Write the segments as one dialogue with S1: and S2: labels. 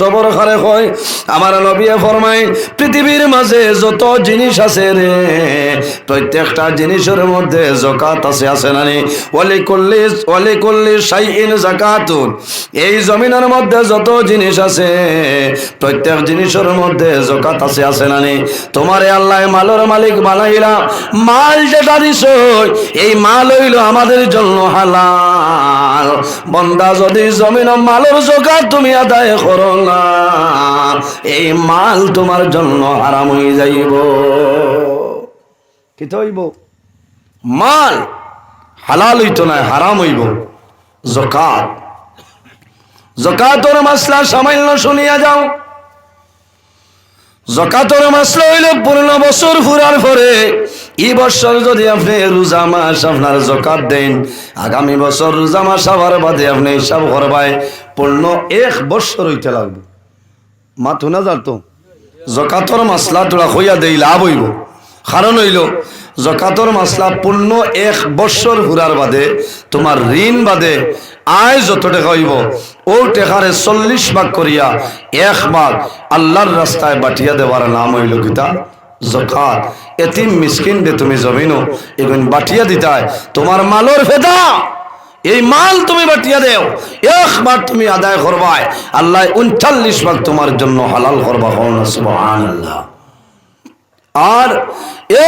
S1: সবর খারে আমার পৃথিবীর মাঝে যত জিনিস আছে রে, প্রত্যেকটা জিনিসের মধ্যে জকাত আছে আছে না নি? ওয়ালি করলি ওয়ালি করলি শাইইন জাকাতুন এই জমিনের মধ্যে যত জিনিস আছে, প্রত্যেক জিনিসের মধ্যে জকাত আছে আছে না নি? তোমারে আল্লাহ মালের মালিক বানাইলা মাল যেটা দিছ, এই মাল হইল আমাদের জন্য হালাল। বন্দা যদি জমিন মালের জোগাড় তুমি আদায় করো না। এই মাল তোমার জন্য হারাম হয়ে যাইব। কি তো হইব? মাল হালাল হইতো না, হারাম হইব। জকাত জকাতর মাসলা সামান্য শুনিয়া যাও। জকাতর মাসলা হইল পনেরো বছর ফুরার পরে এই বছর যদি আপনি রোজা মাস আপনার জকাত দেন, আগামী বছর রোজা মাস আবার বাদে আপনি হিসাব করবায় পূর্ণ এক বছর হইতে লাগবে। মাথু না যার তো জকাতর মাসলা তোরা হইয়া দেই, লাভ হইব। কারণ হইল, জকাতর মাসলা পূর্ণ এক বছর ঘুরার বাদে, তোমার ঋণ বাদে আয় যত টাকা হইব, ও টেকারে চল্লিশ ভাগ করিয়া এক ভাগ আল্লাহর রাস্তায় বাটিয়া দেওয়ার নাম হইল গীতা, জকাত। এতিম মিসকিন দে তুমি জমিনো এগুন বাটিয়া দিতায়, তোমার মালর ফেদা। এই মাল তুমি বাটিয়া দেও একবার তুমি আদায় করবায়। আল্লাহ উনচল্লিশ ভাগ তোমার জন্য হালাল করবা সুবহানাল্লাহ। আর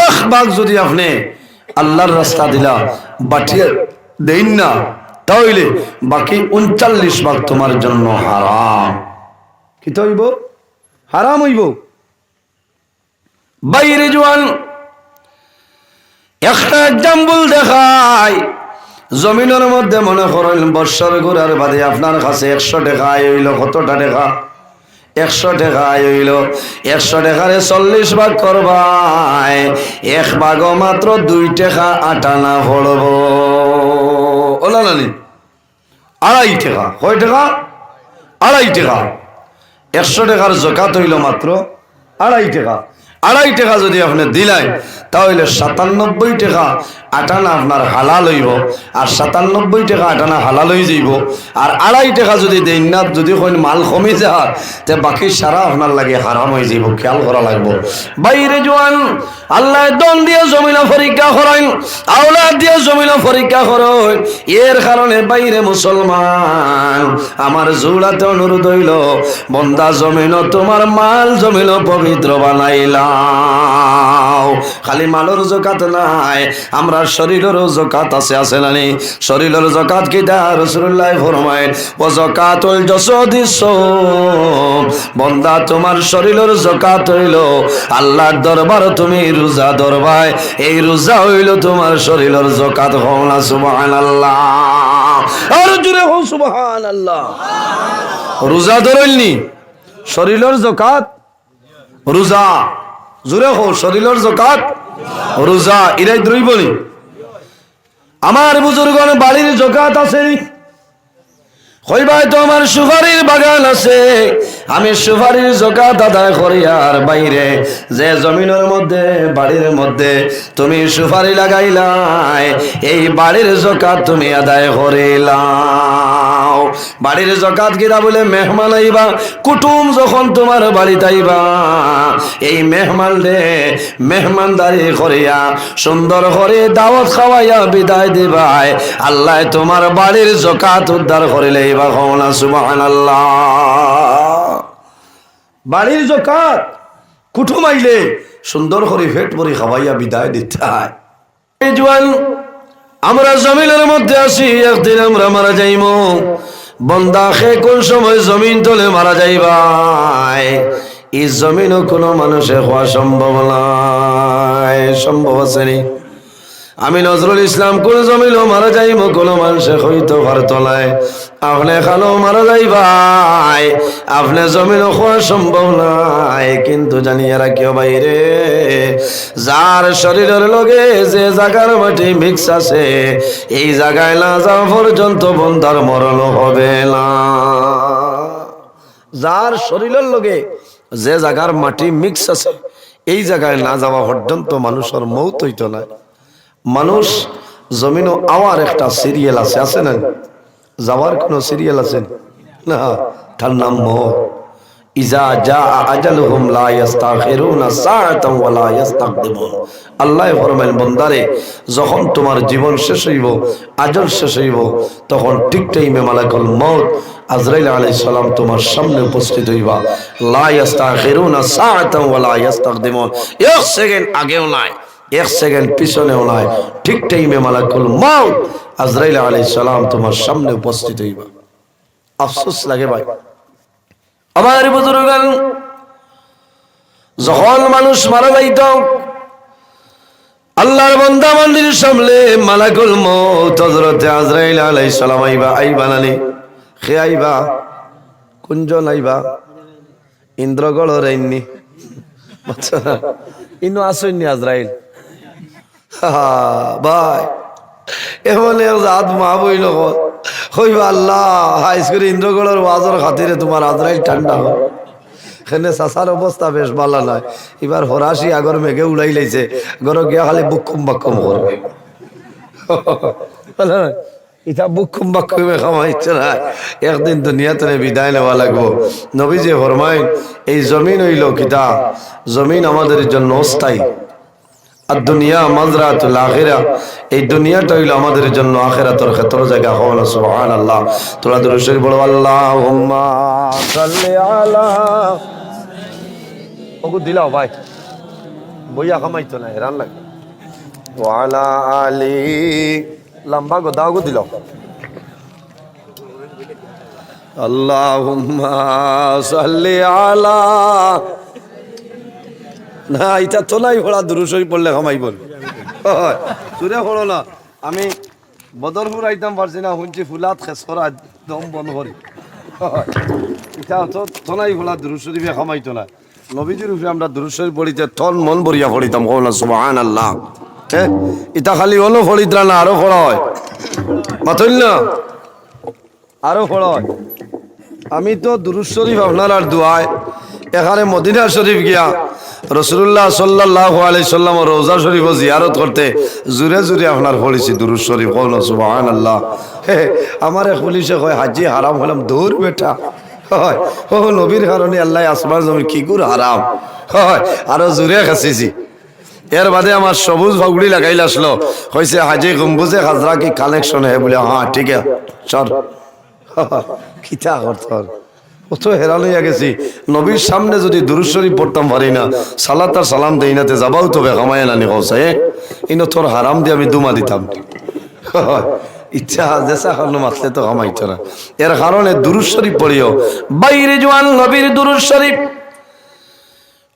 S1: এক যদি আপনি আল্লাহর রাস্তা দিলা, বাটিয়ে দেন না, তাহলে বাকি উনচল্লিশ ভাগ তোমার জন্য হারাম। কি হইব? হারাম হইব। বাইরে জোয়ান, একটা এক্সাম্পল দেখায় জমিনের মধ্যে মনে করেন বৎসর ঘুরার বাদে আপনার কাছে একশো টাকা আয় হইল, কতটা টাকা? একশো টাকা আয় হইল। একশো টাকারে চল্লিশ ভাগ করবাই, এক ভাগ মাত্র দুই টাকা আটানা পড়ব ওলা নানি আড়াই টাকা। কয় টাকা? আড়াই টাকা। একশো টাকার জকাত হইল মাত্র আড়াই টাকা। আড়াই টাকা যদি আপনি দিলাই তাহলে সাতানব্বই টাকা আটানা আপনার হালাল হইব, আর সাতানব্বই টাকা আটানা হালাল হয়ে যাইব, আর আড়াই টাকা যদি দেন না, যদি কোন মাল কমে যায়, তে বাকি সারা আপনার লাগে হারাম হয়ে যাইব, খেয়াল করা লাগবো। বাইরে জোয়ান, আল্লাহ দন দিয়ে জমিনা পরীক্ষা করেন আওলা দিয়ে জমিনা পরীক্ষা করেন, এর কারণে বাইরে মুসলমান, আমার জোড়াতে অনুরোধ হইল, বন্দা জমিন তোমার মাল জমিন পবিত্র বানাইলাও খালি মালর জকাত নাই, আমরা শরীরের জকাত আছে আছে নানি শরীরের জকাত কি? দা রসুল্লাহ ফরমায় ও জকাতুল জসদিস বন্দা, তোমার শরীরের জকাত হইল আল্লাহর দরবার, তুমি রোজা দরবায়। এই রোজা হইল তোমার শরীরের জকাত হও না, সুবহানাল্লাহ। আর জুড়ে হও রোজা ধরলনি শরীরের জকাত রোজা। জুড়ে হো শরীরের জকাত রোজা। ইরাই দ্রইবনি আমার বুজুর্গন বাড়ির জোগাত আসেনি হইবাই তো আমার সুপারির বাগান আছে। আমি সুপারির জোকাত আদায় করি আর বাইরে। যে জমিনের মধ্যে, বাড়ির মধ্যে তুমি সুপারি লাগাইলাই, এই বাড়ির জোকাত তুমি আদায় করিলাও বাড়ির জকাত গিরা বলে, মেহমান আইবা, কুটুম যখন তোমার বাড়িতে আইবা। এই মেহমান রে, মেহমানদারি করিয়া, সুন্দর করে দাওয়াত খাওয়াইয়া বিদায় দিবাই আল্লাহ তোমার বাড়ির জকাত উদ্ধার করিলে বা কওনা সুবহানাল্লাহ। বাড়ির জকাত, কুটুম আইলে সুন্দর করে ফেট ভরি খাওয়াইয়া বিদায় দিতে হয় জোয়ান আমরা জমিনের মধ্যে আসি, একদিন আমরা মারা যাইব বন্দা খে কোন সময় জমিন তলে মারা যাইবাই। এই জমিনও কোনো মানুষে হওয়া সম্ভব না সম্ভব আছে আমি নজরুল ইসলাম, কোন জমিনও মারা যাইব, কোন মানুষে হইতো পারত নাই আপনি খানো মারা যাইবাই, আপনি জমিনও হওয়া সম্ভব নাই। কিন্তু জানি জানিয়ে রাখিও বাইরে, যার শরীরের লগে যে জায়গার মাটি মিক্স আছে, এই জায়গায় না যাওয়া পর্যন্ত বন্ধার মরণ হবে না। যার শরীরের লগে যে জায়গার মাটি মিক্স আছে, এই জায়গায় না যাওয়া পর্যন্ত মানুষের মৌত হইতো না। মানুষ, জমিনও আওয়ার একটা সিরিয়াল আছে আছে না যাওয়ার কোনো সিরিয়াল আছে? না, তার নাম ইস্তাকদিমুন আল্লাহ যখন তোমার জীবন শেষ হইব শেষ হইব, তখন ঠিক তোমার সামনে উপস্থিত হইবা। লা ইস্তাখিরুনা সাআতান আগেও নাই। এক সেকেন্ড পিছনেও নাই ঠিক টাইমে মালাকুল মাও আজরাইল আলাইহিস সালাম তোমার সামনে উপস্থিত হইবা। আফসোস লাগে ভাই। আমার বুজুর্গ যখন মানুষ মারা যাইত, আল্লাহর বন্দা মন্দির সামনে মালাকুল মৌত হযরতে আজরাইল আলাইহিস সালাম আইবা আইবা নানি খে আইবা, কুঞ্জন আইবা, ইন্দ্রগড় রাইননি। ইনু আসইনি আজরাইল। ভাই, এমন জাত মা বইল হইবা আল্লাহ, হাইস করে ইন্দ্রগড়ের ওয়াজর খাতিরে তোমার আজরাইল ঠান্ডা হয় এখানে চাচার অবস্থা বেশ ভালো নয়। এবার হরাসি আগর মেঘে উড়াই লাইছে। গর গিয়া খালি বুকুম বাক্কুম করবে? ইটা বুকুম বাক্কুমে খামাইছে না। একদিন দুনিয়াতে বিদায় নেওয়া লাগবো। নবী যে ফরমাইন, এই জমিন হইল কিতা? জমিন আমাদের জন্য অস্থায়ী। আর দুনিয়া মাজরাতুল আখিরা। এই দুনিয়াটা হইল আমাদের জন্য আখিরাতের ক্ষেত্র জায়গা। না সুবহানাল্লাহ। তোরা দিলাও ভাই। বইয়া কামাইতো না, হেরান লাগে। ওয়ালা গো, দাও গো, দিলাও। আল্লাহুম্মা আলা না, এটা তো নাই ভোড়া দুরুসই পড়লে খামাই বল। চুরে পড়ো না। আমি বদরপুর আইতাম পারছি না, শুনছি ফুলাত খেসরা দম বন্ধ করি। এটা তো তনাই ভোলা দুরুশরীফে খামাইতো না। নবীজির উপরে আমরা দুরুশরীফ পড়িতে তন মন বরিয়া পড়িতাম না সুবহান আল্লাহ হ্যাঁ ইটা খালি হলো ফড়িতরা না, আরও ফড়া মাতইল না? আরও ফড়া আমি তো দুরুদ শরীফ আপনার আর দোয়ায়, এখানে মদিনা শরীফ গিয়া রসুল্লাহ সাল্লাহ আলি সাল্লাম রোজা শরীফ জিয়ারত করতে জুড়ে জুড়ে আপনার পড়েছি, দুরুদ শরীফ কৌন সুবাহান আল্লাহ হে, আমার এক পুলিশে কয়, হাজি, হারাম হলাম দূর বেটা। হয়, ও নবীর কারণে আল্লাহ আসমান জমি কি গুর হারাম। হয়, আরও জুড়ে খাসিছি। এর বাদে আমার সবুজ ফাগুড়ি লাগাইল আসলো। কইছে, হাজি, গম্বুজে হাজরা কি কালেকশন হে? বলে হ্যাঁ ঠিক আছে, চল। কিতা করতর অত হেরান হইয়া গেছি নবীর সামনে যদি দুরুশ্বরী পড়তাম পারি না, সালাত আর সালাম দেই নাতে যাবাও তবে কামায় নানি কৌছে ইন তোর হারাম দিয়ে আমি দুমা দিতাম। ইচ্ছা জেসা হল মাতলে তো কামাইতো না। এর কারণে দুরুশ্বরী পড়িও। বাইরে জোয়ান নবীর দুরুশ্বরী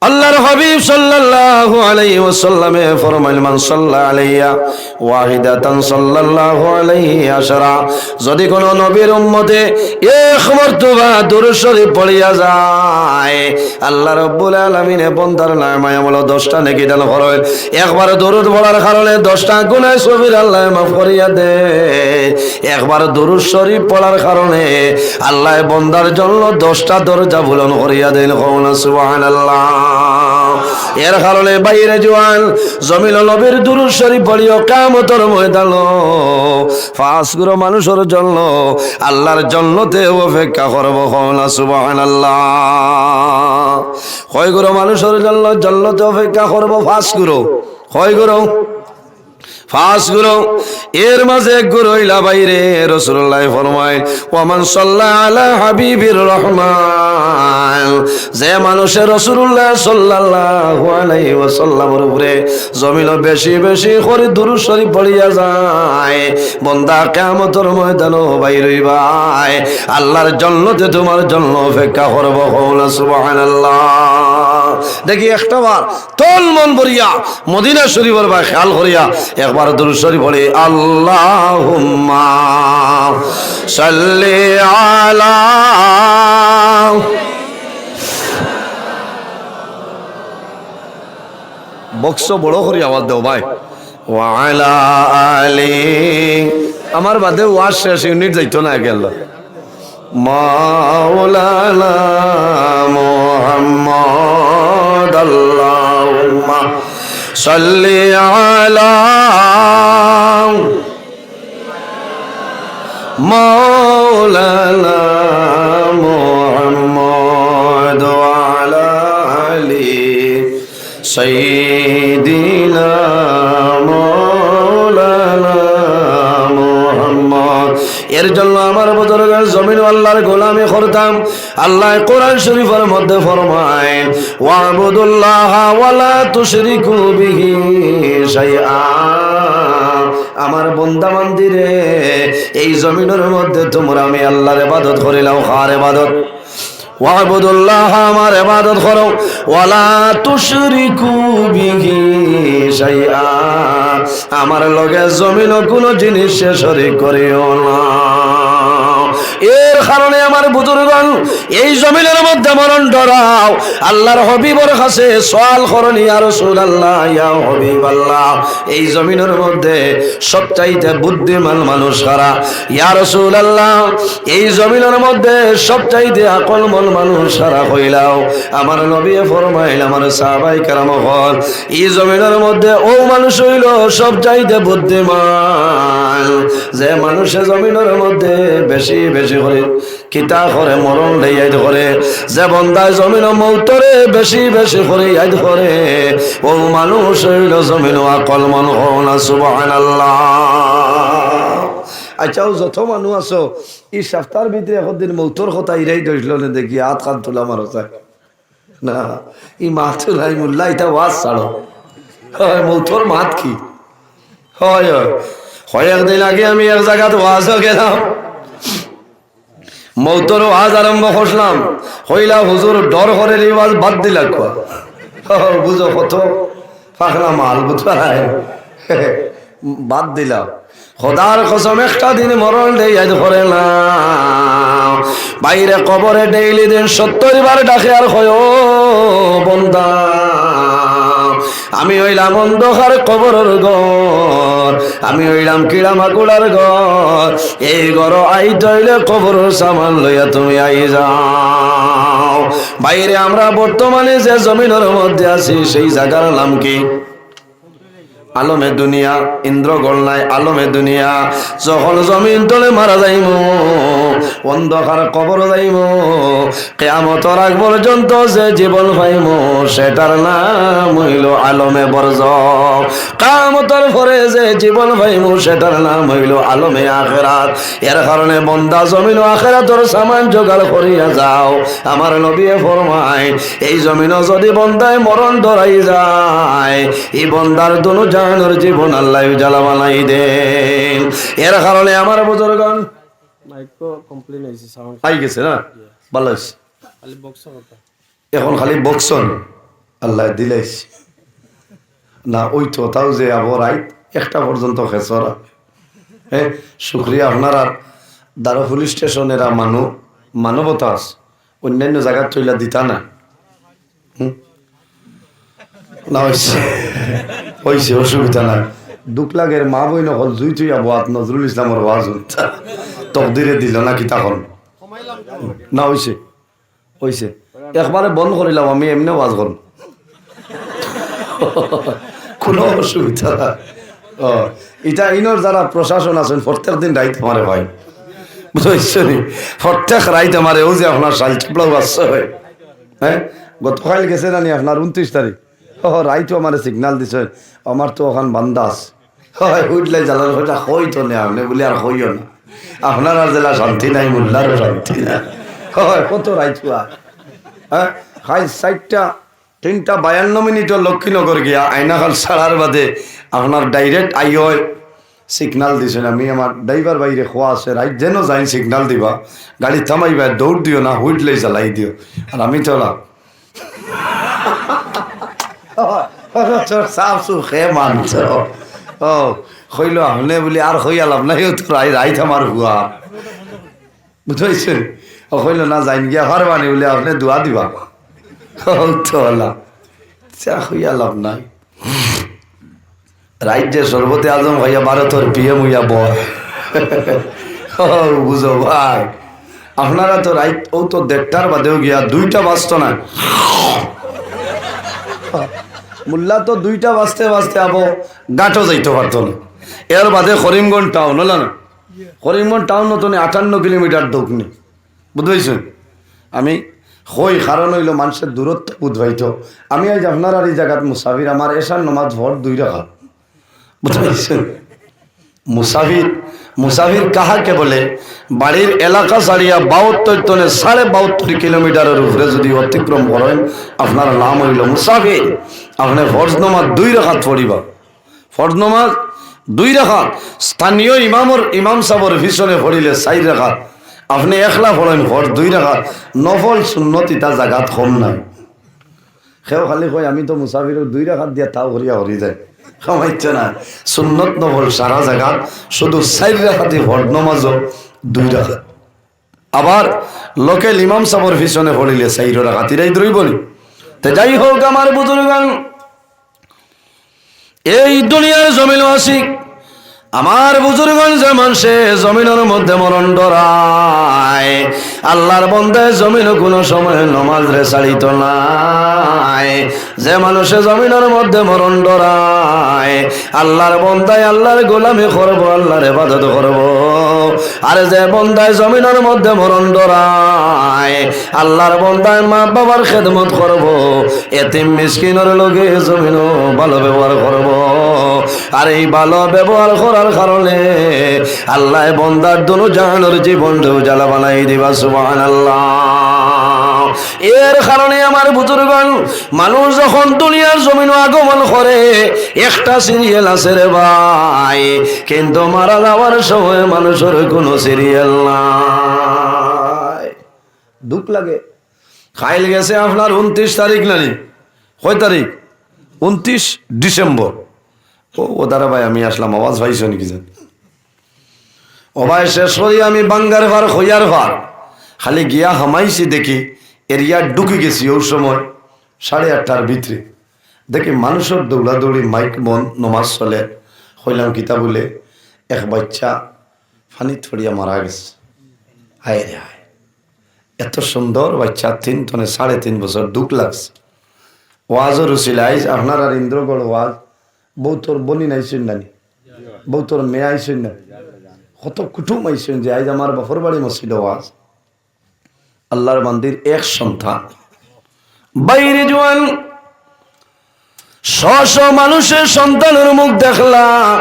S1: আল্লাহর হাবিব সাল্লাল্লাহু আলাইহি ওয়াসাল্লামে ফরমাইল, মান সাল্লা আলাইয়া ওয়াহিদাতান সাল্লাল্লাহু আলাইহি আশরা। যদি কোন নবীর উম্মতে এক মর্তবা দরুদ শরীফ পড়িয়া যায়, আল্লাহ রাব্বুল আলামিন বন্দার নামে আমল 10টা নেকি দান করেন একবার দরুদ পড়ার কারণে 10টা গুনাহ সবির আল্লাহ মাফ করিয়া দে একবার দরুদ শরীফ পড়ার কারণে আল্লাহ বন্দার জন্য 10টা দরজা বুলন করিয়া দেন কওনা সুবহানাল্লাহ। এর কারণে বাইরে জোয়ান জমিল নবীর দুরুদ শরীফ পড়িও কামতর ময়দান। ফাঁস গুরো মানুষের জন্য, আল্লাহর জন্যতে অপেক্ষা করব কওনা সুবহানাল্লাহ। কয় গুরো মানুষের জন্য, জন্যতে অপেক্ষা করব ফাঁস গুরো গুলো ফাঁসগুলো। এর মাঝে এক গুরু হইলা বাইরে রসুল্লাহ ফরমায় ওমান সাল্লাহ আলা হাবিবির রহমান। যে মানুষের রসুল্লাহ সাল্লাল্লাহু আলাইহি ওয়াসাল্লামের উপরে জমিন বেশি বেশি করে দুরূদ শরীফ পড়িয়া যায়। বন্দা কিয়ামতের ময়দানও বাইর হইবাই আল্লাহর জন্নতে তোমার জন্য অপেক্ষা করব কওলা সুবহানাল্লাহ। দেখি একটা বার। তোল মন ভরিয়া, মদিনা শরীফের বা খেয়াল করিয়া একবার দুরূদ শরীফ পড়ে, আল্লাহুম্মা সাল্লি আলা বক্স বড় করে আওয়াজ দেও ভাই। ওয়ালা আলি আমার বাদে ওয়াজ শেষ, ইউনিট যাইতো না গেল مولانا محمد اللهم صل على مولانا محمد وعلى آله سيدنا এর জন্য আমার বুজুর্গের জমিন আল্লাহর গোলামি করতাম। আল্লাহ কোরআন শরীফের মধ্যে ফরমায়, ওয়াবুদুল্লাহ ওয়ালা তুশরিকু বিহি শাইআ। আমার বন্দা মন্দিরে এই জমিনের মধ্যে তোমরা আমি আল্লাহর ইবাদত করিলাম খার ইবাদত? আমার ইবাদত করো। ওয়ালা তুশরিকু বিহি আমার লগে জমিন কোনো জিনিস শরীক করিও না। এর কারণে আমার বুজুর্গন এই জমিনের মধ্যে মরণ ডরাও। আল্লাহর হবিবর কাছে সোয়াল করনি আর রসুল আল্লাহ ইয়া হবিব আল্লাহ এই জমিনের মধ্যে সবচাইতে বুদ্ধিমান মানুষ কারা? ইয়া রসুল আল্লাহ এই জমিনের মধ্যে সবচাইতে আকলমল মানুষ সারা হইলাও? আমার নবী ফরমাইল, আমার সাহাবাই কারাম হল এই জমিনের মধ্যে ও মানুষ হইল সবচাইতে বুদ্ধিমান। যে মানুষে জমিনের মধ্যে বেশি বেশি করে, কিতা করে, মরণ লইয়াই করে, যে বন্দায় জমিন মৌতরে বেশি বেশি করে ইয়াদ করে, ও মানুষ জমিন আকল মন আচ্ছাও যত মানুষ আছো, এই সপ্তাহের ভিতরে মৌতর কথা ইরাই না দেখি, হাত খান তোলা মারো না ই মাছ নাই মুল্লা, এটা ওয়াজ ছাড়ো হয় মৌতর মাত কি? হয় হয়। একদিন আগে আমি এক জায়গাতে ওয়াজও গেলাম। মৌতর আজ আরম্ভ করলাম। হইলা হুজুর ডর করে ওয়াজ বাদ দিলা কোয়া। বুঝো কত পাখলা মাল বুঝবা বাদ দিলাম। খোদার কসম, একটা দিন মরণ দেই, আজ না। বাইরে কবরে ডেইলি দিন সত্তর বার ডাকে আর হয় বন্দা। আমি হইলাম অন্ধকার কবরের ঘর। আমি হইলাম কিড়া মাকুড়ার ঘর। এই ঘর আই তৈলে কবর সামান লইয়া তুমি আই যাও। বাইরে আমরা বর্তমানে যে জমিনের মধ্যে আছি, সেই জায়গার নাম কি? আলমে দুনিয়া, ইন্দ্রগোল নাই, আলমে দুনিয়া। যখন জমিন তলে মারা যাইম অন্ধকার কবর যাইম, কেয়ামতর আগ পর্যন্ত যে জীবন পাইম, সেটার নাম হইল আলমে বর্জ কামতর পরে যে জীবন পাইম, সেটার নাম হইল আলমে আখেরাত। এর কারণে বন্দা জমিন আখেরাতর সামান জোগাড় করিয়া যাও। আমার নবীয়ে ফরমায়, এই জমিন যদি বন্দায় মরণ ধরাই যায়, এই বন্দার দুনু জীবন আল্লাহ জ্বালা বানাই দেন। এর কারণে আমার বুজুর্গন
S2: মাইকো কমপ্লেন হয়েছে সাউন্ড
S1: পাই গেছে না? ভালো
S2: খালি বক্স
S1: এখন খালি বকসন আল্লাহ দিলাইছে। না ওই তো তাও যে আবর আই একটা পর্যন্ত খেসরা হ্যাঁ শুক্রিয়া আপনারা দারো পুলিশ স্টেশনেরা মানু মানবতা আছে। অন্যান্য জায়গার তৈলা দিতা না। হুম? না হয়েছে হয়েছে অসুবিধা নাই। দুঃখ লাগের মা বই নকল জুই তুই আবাদ নজরুল ইসলামের ওয়াজ তকদিরে দিল, না কি তখন না হয়েছে হয়েছে একবারে বন্ধ করিলাম আমি এমনি ওয়াজ করব কোনো অসুবিধা ও এটা ইনোর যারা প্রশাসন আছেন, প্রত্যেক দিন রাইত আমারে ভাই। বুঝছ নি প্রত্যেক রাইত আমারে ও যে আপনার শাল চাপলাও আসছে হয়। হ্যাঁ? গতকাল গেছে নানি আপনার উনত্রিশ তারিখ? ও রাইতো আমার সিগনাল দিছে, আমার তো ওখান বান্দা আছে। হয়, উঠলে জ্বালার কথা হই তো নে আপনি বলে, আর হইও না। আপনার আর জেলা শান্তি নাই মোল্লারও শান্তি নাই। কত আর হ্যাঁ খাই সাইডটা তিনটা বায়ান্ন মিনিটও লক্ষ্মীনগর গিয়া, আইনাখাল ছাড়ার বাদে আপনার ডাইরেক্ট আই হয় সিগনাল দিছেন আমি আমার ড্রাইভার বাইরে খোয়া আছে রাইট যেন যাই সিগনাল দিবা। গাড়ি থামাইবা দৌড় দিও না হুইটলেই জ্বালাই দিও। আর আমি তো না সাফ সুখ হে মানছ। ও হইল আমনে বলি আর হইয়া লাভ নাই তো রাই রাইত আমার হুয়া। ও হইল না, যাইন গিয়া হারবানি বলে, আপনি দোয়া দিবা হলাম হইয়া লাভ নাই। রাজ্যের সর্বতে আজম হইয়া ভারতের পিএম হইয়া বয় বুঝো ভাই। আপনারা তো রাইট ও তো দেড়টার বাদেও গিয়া দুইটা বাঁচত না। মোল্লা তো দুইটা বাঁচতে বাঁচতে আবো গাঁটও যাইতে পারতো না। এর বাদে করিমগঞ্জ টাউন হলো না? করিমগঞ্জ টাউন নতুন আটান্ন কিলোমিটার দক্ষিণে। বুঝতে আমি হই কারণ হইল মানুষের দূরত্ব বুধবাইত আমি আজ আপনার আর এই জায়গাত মুসাফির আমার এসার নমাজ ভর দুই রাখা বুঝতে পারছেন মুসাফির মুসাফির কাহাকে বলে? বাড়ির এলাকা ছাড়িয়া বাহাত্তর টনে সাড়ে বাহাত্তর কিলোমিটারের উপরে যদি অতিক্রম করেন আপনার নাম হইল মুসাফির। আপনি ফরজ নমাজ দুই রাখাত পড়িবা। ফরজ নমাজ দুই রাখাত। স্থানীয় ইমামর ইমাম সাবর ভীষণে পড়িলে চাই রাখাত। আপনি একলা পড়েন ফরজ দুই রাখাত। নফল শূন্যত ইটা জাগাত কম নাই। সেও খালি কয়, আমি তো মুসাফির দুই রাখাত দিয়া তাও করিয়া হরি যায়। খামাইছে না সুন্নত, নফল সারা জায়গা শুধু চার রাখাতে ভর নমাজ দুই রাখাত। আবার লোকেল ইমাম সাবর পিছনে পড়িলে চাইর রাখাতিরাই দূরই বলি তো যাই হোক আমার বুজুর্গান, এই দুনিয়ার জমিন আসিক আমার যেমন সে জমিনের মধ্যে মরণ ডরায়, আল্লাহর বন্ধে জমিন কোনো সময় নমাজ রে ছাড়িত নাই। যে মানুষে জমিনের মধ্যে মরণ ডরায়, আল্লাহর বন্দায় আল্লাহর গোলামি করব, আল্লাহর এবাদত করব। আর যে বন্দায় জমিনের মধ্যে মরণ ডরায়, আল্লাহর বন্দায় মা বাবার খেদমত করব, এতিম মিসকিনের লগে জমিনও ভালো ব্যবহার করব। আর এই ভালো ব্যবহার করার কারণে আল্লাহ বন্দার দুনো জাহানোর জীবন জ্বালা বানাই দিবা সুবান এর কারণে আমার বুজুর্গন, মানুষ যখন দুনিয়ার জমিন আগমন করে, একটা সিরিয়াল আছে রে ভাই, কিন্তু মারা যাওয়ার সময় মানুষের কোনো সিরিয়াল নাই। দুঃখ লাগে। খাইল গেছে আপনার উনত্রিশ তারিখ নানি। কয় তারিখ? উনত্রিশ ডিসেম্বর। ও ও ভাই, আমি আসলাম, আওয়াজ ভাইছ নাকি জান ও ভাই, শেষ করি আমি বাঙ্গার ভার হইয়ার ভার। খালি গিয়া হামাইছি দেখি, এরিয়া ঢুকে গেছি ওই সময়, সাড়ে আটটার ভিতরে। দেখি মানুষের দৌড়াদৌড়ি, মাইক মন নমাজ চলে হইলাম কিতা বলে, এক বাচ্চা ফানি থড়িয়া মারা গেছে। হায় রে হায়। এত সুন্দর বাচ্চা, তিন টনে সাড়ে তিন বছর দুঃখ লাগছে। ওয়াজও রুচিল আইস আপনার আর ইন্দ্রগড় ওয়াজ বউ তোর বনি নাইছেন নানি বউ তোর মেয়ে কত কুটুম আইছেন যে আইজ আমার বাপর বাড়ি মসজিদ ওয়াজ। আল্লাহর মন্দির এক সন্তান। বাইরে জোয়ান, শ শ মানুষের সন্তানের মুখ দেখলাম।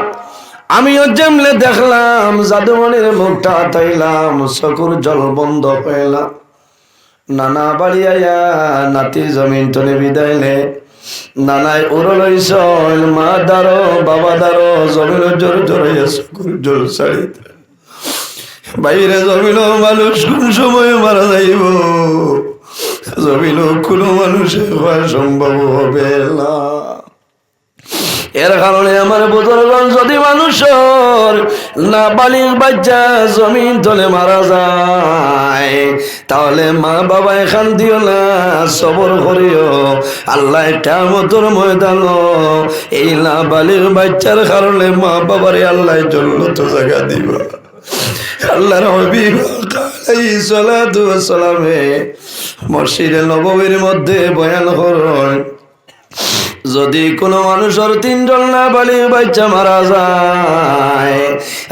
S1: আমিও জেমলে দেখলাম জাদুমণির মুখটা তাইলাম, চকুর জল বন্ধ পেলাম। নানা বাড়ি আয়া নাতি জমিন তনে বিদাইলে নানাই উড়লই চল মা দারো বাবা দারো জমিন জোর জোরে জোর ছাড়ি বাইরে জমিন মানুষ কোন সময় মারা যাইব? জমিন কোনো মানুষের হওয়া সম্ভব হবে না। এর কারণে আমার বুজুর্গন যদি মানুষের না বালির বাচ্চা জমিন তলে মারা যায়, তাহলে মা বাবা এখান দিও না, সবর করিও। আল্লাহ মতোর ময়দান। এই না বালির বাচ্চার কারণে মা বাবারে আল্লাহ জন্য তো জায়গা দিব। সালাতু ওয়াস সালামে মসজিদে নববীর মধ্যে বয়ান করেন। যদি কোনো মানুষের তিনজন না বালি বাচ্চা মারা যায়,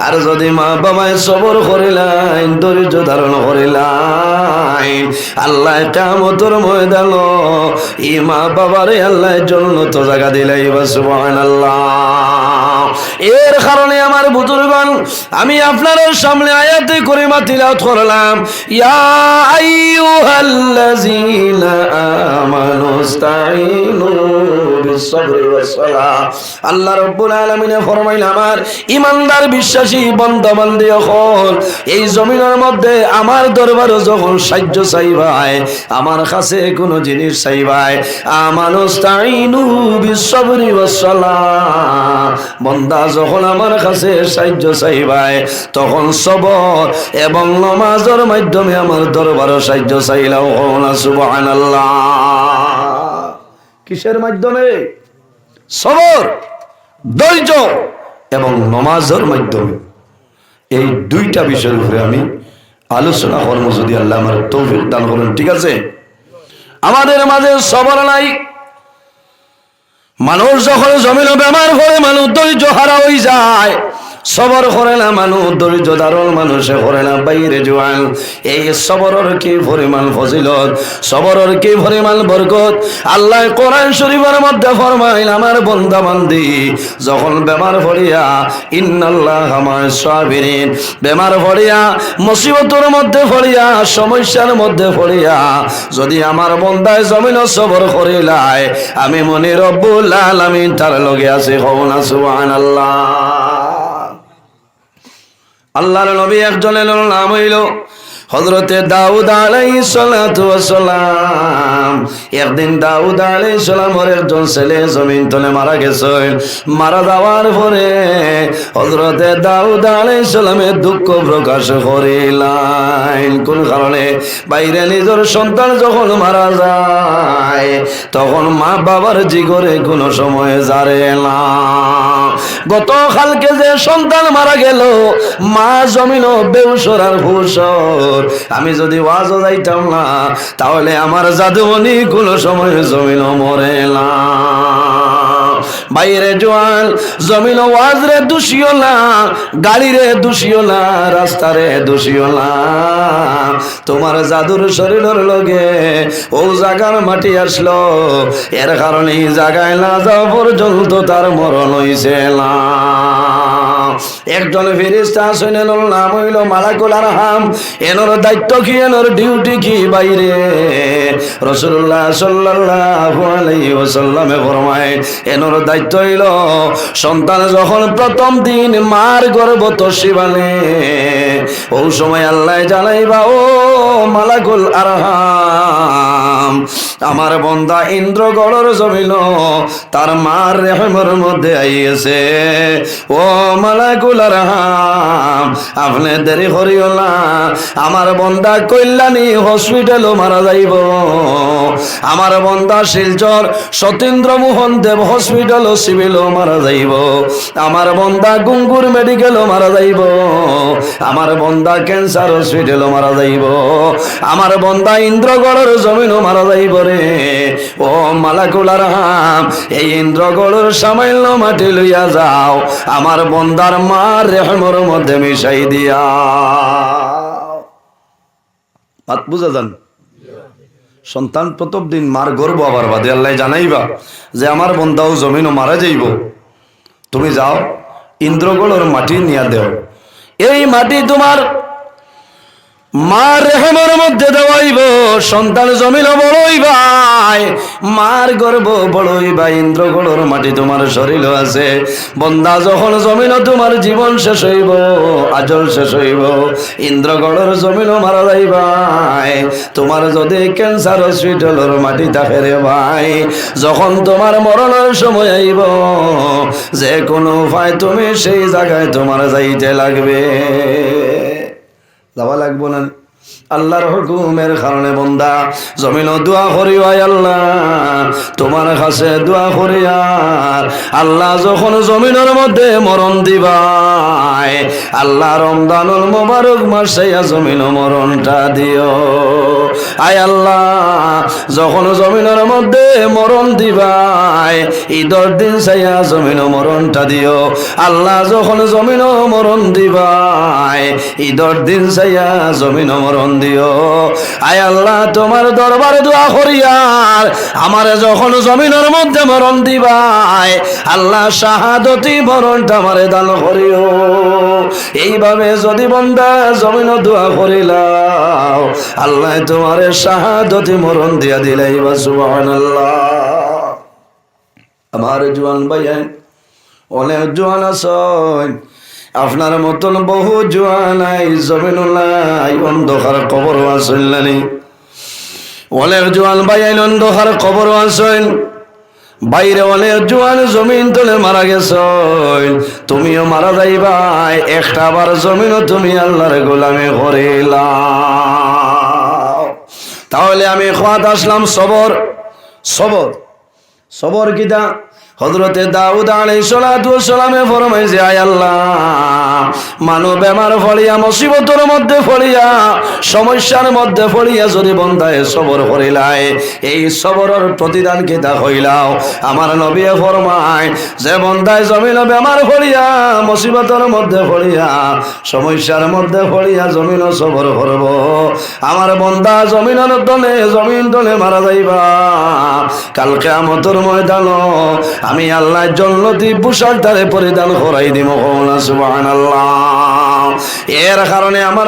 S1: আর যদি মা বাবায় সবর করিলাইন ধৈর্য ধারণ করিলাইন আল্লাহ কামতর ময়দান ই মা বাবারে আল্লাহ জন্য তো জায়গা দিলাই বা সুবহান আল্লাহ এর কারণে আমার বুজুর্গন, আমি আপনার সামনে আয়াতে করে মাতিলাত করলাম, ইয়া আইয়ুহাল্লাযীনা ওয়াসসালাহ আল্লাহ রাব্বুল আলামিনে ফরমাইল, আমার ইমানদার, বিশ্বাসী হল এই জমিনের মধ্যে আমার দরবারে যখন সাহায্য আমার কাছে কোনো জিনিস চাইবাই আমানুস্তাঈনু বিসসবরি ওয়াসসালাহ বান্দা যখন আমার কাছে সাহায্য চাইবাই তখন সবর এবং নমাজের মাধ্যমে আমার দরবারে সাহায্য চাইলাও না সুবহানাল্লাহ। কিসের মাধ্যমে? সবর, ধৈর্য এবং নমাজের মাধ্যমে। এই দুইটা বিষয়ের উপরে আমি আলোচনা করব যদি আল্লাহ আমার তৌফিক দান করেন, ঠিক আছে? আমাদের মাঝে সবর নাই। মানুষ যখন জমিন বেমার করে মানুষ ধৈর্য হারা হয়ে যায়। সবর করে না মানুষ, ধৈর্য ধারণ মানুষে করে না বাইরে জোয়ান। এই সবরের কি পরিমাণ ফজিলত? সবরের কি পরিমাণ বরকত? আল্লাহ কোরআন শরীফের মধ্যে ফরমাইল, আমার বন্দা বান্দি যখন বেমার পড়িয়া, ইন্নাল্লাহ আমার সাবিরিন। বেমার পড়িয়া, মুসিবতের মধ্যে পড়িয়া, সমস্যার মধ্যে পড়িয়া, যদি আমার বন্দায় জমিন সবর করিলাই আমি মনে রব্বুল আলামিন তার লগে আছে হওনা সুবহানাল্লাহ। আল্লাহর নবী একজনের নাম হইল হজরতে দাউদ ওয়াস সালাম একদিন দাউদ আলাইহিস সালামের একজন ছেলে জমিন তলে মারা গেছে। মারা যাওয়ার পরে হজরতে দাউদ আলাই সালামের দুঃখ প্রকাশ করিলেন কোন কারণে? বাইরে নিজের সন্তান যখন মারা যায়, তখন মা বাবার জিগরে কোনো সময় জারে না। গত কালকে যে সন্তান মারা গেল, মা জমিন বেউসর আর আমি যদি ওয়াজও যাইতাম না, তাহলে আমার জাদুমণি কোনো সময় জমিন মরে না। বাইরে জোয়াল জমিন ওয়াজ রে দোষিও না গাড়ি রে দোষিও না রাস্তা রে দোষিও না। তোমার জাদুর শরীরের লগে ও জাগার মাটি আসলো, এর কারণে এই জায়গায় না যাওয়া পর্যন্ত তার মরণ হইছে না। একজন ফেরিস্তা আসেন, এনোর নাম হইল মালাকুল আরহাম। এনোর দায়িত্ব কি? এনোর ডিউটি কি বাইরে? রসুল্লাহ সাল্লাল্লাহু আলাইহি ওয়াসাল্লামে ফরমায়, এনোর দায়িত্ব হইল সন্তান যখন প্রথম দিন মার গর্ভ তো শিবানে ও সময় আল্লাহ জানাইবা, ও মালাকুল আরহাম, আমার বন্দা ইন্দ্রগড়ের জমিন তার মার রেহমের মধ্যে আইয়েছে। ও করিও না। আমার বন্দা কল্যাণী হসপিটালও মারা যাইব। আমার বন্দা শিলচর সতীন্দ্র মোহন দেব হসপিটাল সিভিলও মারা যাইব। আমার বন্দা গুঙ্গুর মেডিকেলও মারা যাইব। আমার বন্দা ক্যান্সার হসপিটালও মারা যাইব। আমার বন্দা ইন্দ্রগড়ের জমিনও মারা যাইব রে। ও মালাকুলার হাম, এই ইন্দ্রগড়ের সামান্য মাটি লইয়া যাও। আমার বন্দার মার রেহমর মধ্যে মিশাই দিয়া। বাত বুঝা যান? সন্তান প্রথম দিন মার গর্ব আবার বাদে, আল্লাহ জানাইবা যে আমার বন্ধাও জমিনও মারা যাইব। তুমি যাও ইন্দ্রগড়ের মাটি নিয়া দেও। এই মাটি তোমার মার রেহেমের মধ্যে দেওয়াইব, সন্তান জমিন বড়ই ভাই। মার গর্ব বড়ই ভাই, ইন্দ্রগড়ের মাটি তোমার শরীর আছে। বন্দা যখন জমিন তোমার জীবন শেষ হইব, আজল শেষ হইব। ইন্দ্রগড়ের জমিন মারা যাই ভাই, তোমার যদি ক্যান্সার হসপিটালের মাটি থাকে রে ভাই। যখন তোমার মরণের সময় আইব, যে কোনো উপায় তুমি সেই জায়গায় তোমার যাইতে লাগবে। যাওয়া লাগবো না। আল্লাহর হুকুমের কারণে বন্দা জমিন দোয়া করি আল্লাহ, তোমার কাছে দোয়া করি আর। আল্লাহ যখন জমিনের মধ্যে মরণ দিবাই আল্লাহ রমদানুল মোবারক মাসাইয়া জমিন মরণটা দিও। আয় আল্লাহ, যখন জমিনের মধ্যে মরণ দিবাই ঈদর দিন চাইয়া জমিন মরণটা দিও। আল্লাহ যখন জমিন মরণ দিবাই ঈদর দিন চাইয়া জমিন মরণ দিও। আয় আল্লাহ, তোমার দরবারে দোয়া করিয়ার আমার যখন জমিনের মধ্যে মরণ দিবাই আল্লাহ শাহাদতি মরণটা আমারে দান করিও। এইভাবে যদি বন্দা জমিন দোয়া করিলাও আল্লাহ তোমার শাহাদতি মরণ দিয়া দিলাই বা সুবহানাল্লাহ। আমার জোয়ান ভাইয়া অনেক জোয়ান আছেন। আপনার মতন বহু জোয়ান আই জমিন নাই অন্ধকার কবর আসলেনি অনেক জোয়ান আইন, অন্ধকার কবর আসেন বাইরে অনেক জোয়ান জমিন তলে মারা গেছ তুমিও মারা যাইবাই একটা বার জমিনও তুমি আল্লাহর গোলামে করিলা তাহলে আমি খোয়াত আসলাম সবর। সবর। সবর কিতা হজরতে দাউদ আলাই সালাতু সালামে ফরমাইছে, আয় আল্লাহ, মানব বেমার ফলিয়া, মুসিবতের মধ্যে ফলিয়া, সমস্যার মধ্যে ফলিয়া যদি বন্ধায় সবর করিলাই, এই সবরের প্রতিদান কিতা হইলাও? আমার নবী ফরমায়, যে বন্ধায় জমিন বেমার ফলিয়া, মুসিবতের মধ্যে ফলিয়া, সমস্যার মধ্যে ফলিয়া জমিন সবর করব। আমার বন্দা জমিনের দলে, জমিন দলে মারা যাইবা। কালকে আমতর ময়দান আমি আল্লাহ জন্নতি পোশাক তারে পরিধান করাই দিব সুবহানাল্লাহ। এর কারণে আমার